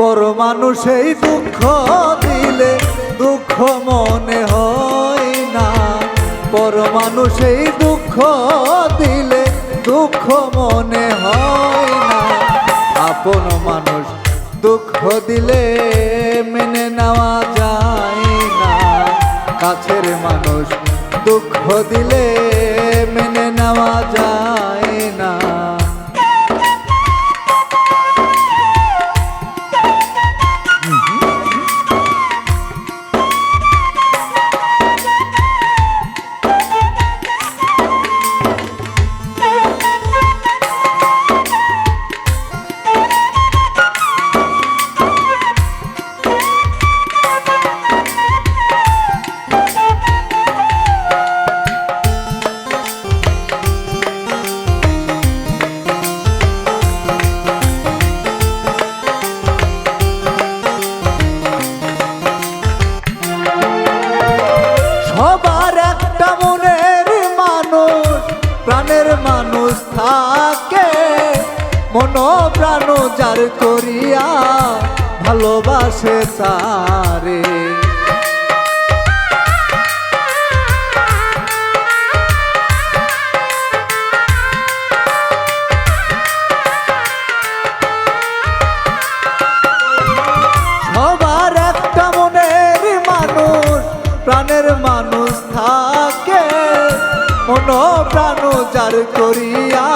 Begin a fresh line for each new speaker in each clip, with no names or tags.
পর মানুষেই দুঃখ দিলে, দুঃখ মনে হয় না। পর মানুষেই দুঃখ দিলে, দুঃখ মনে হয় না। আপন মানুষ দুঃখ দিলে মেনে নেওয়া যায় না। কাছের মানুষ দুঃখ দিলে মেনে নেওয়া যায় মন প্রাণ যার করিয়া ভালোবাসে তারে। সবার একটা মনের মানুষ, প্রাণের মানুষ থাকে। মন প্রাণ যার করিয়া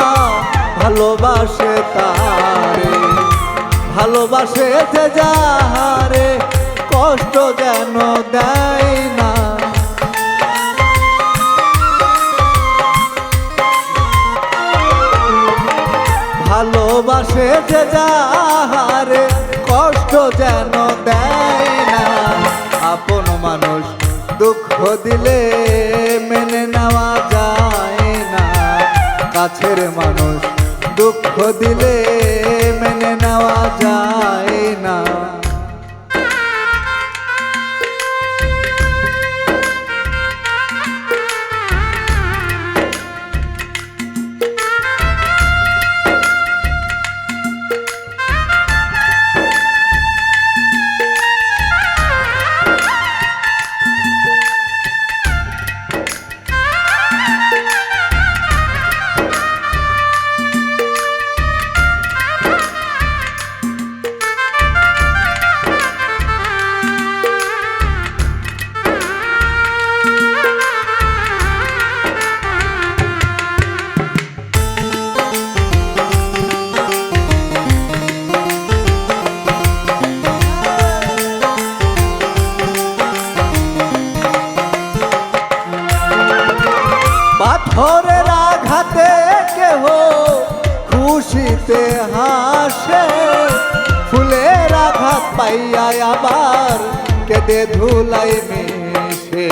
ভালোবাসে তারে ভালোবাসে যে যাহারে, কষ্ট যেন দেয় না। ভালোবাসে যে যাহারে, কষ্ট যেন দেয় না। আপন মানুষ দুঃখ দিলে মেনে নেওয়া যায় না। কাছের মানুষ দুঃখ দিলে মেনে নেওয়া যায় না। পাইয়া আবার কেঁদে ধুলাই মেশে।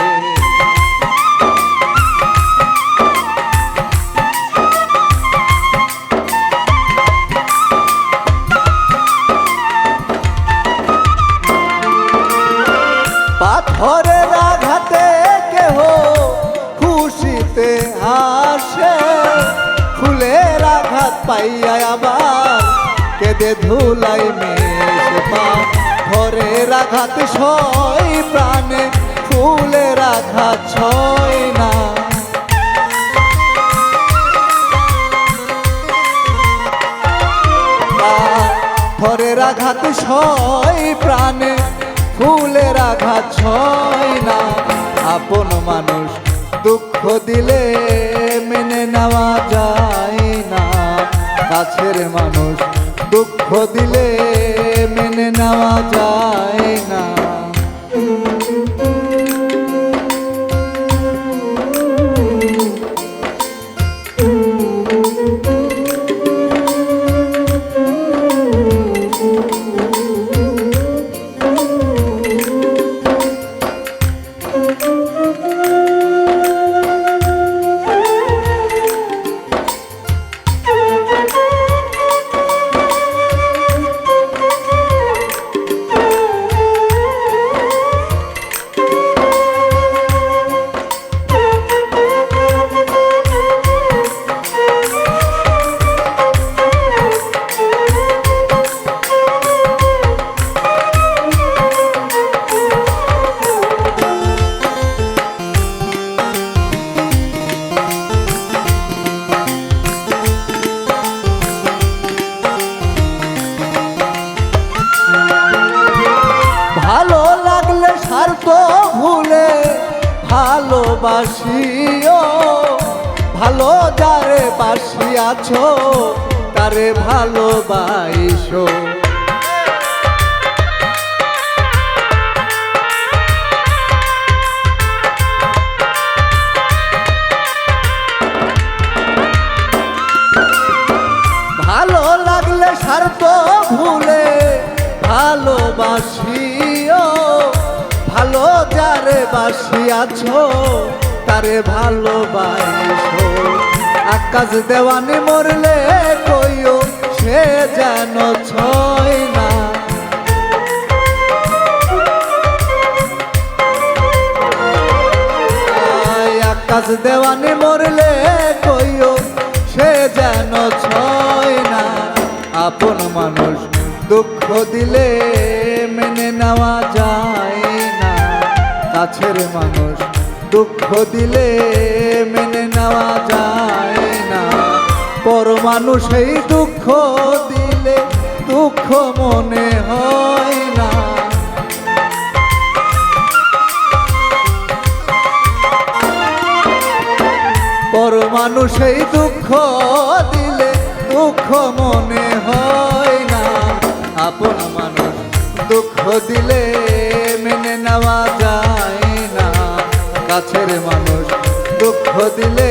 পাথরের আঘাতে কেহ খুশিতে হাসে। ফুলের আঘাত পাইয়া আবার কেঁদে ধুলাই মেশে পাথরের আঘাত সই প্রাণে ফুলের আঘাত ছয় না। ঘরের প্রাণে ফুলের আঘাত ছয় না। আপন মানুষ দুঃখ দিলে মেনে নেওয়া যায় না। কাছের মানুষ দুঃখ দিলে বাসিয়াছ তারে ভালোবাসো ভালো লাগলে স্বার্থ ভুলে ভালোবাসিও। ভালো যারে বাসিয়াছ তারে ভালোবাসো আকাশ দেওয়ানি মরলে কইও, সে যেন ছয় না। আকাশ দেওয়ানি মরলে কইও, সে যেন ছয় না। আপন মানুষ দুঃখ দিলে মেনে নেওয়া যায় না। কাছের মানুষ দুঃখ দিলে মেনে নেওয়া যায় মানুষ এই দুঃখ দিলে দুঃখ মনে হয় না। পর মানুষ এই দুঃখ দিলে দুঃখ মনে হয় না। আপন মানুষ দুঃখ দিলে মেনে নেওয়া যায় না। কাছের মানুষ দুঃখ দিলে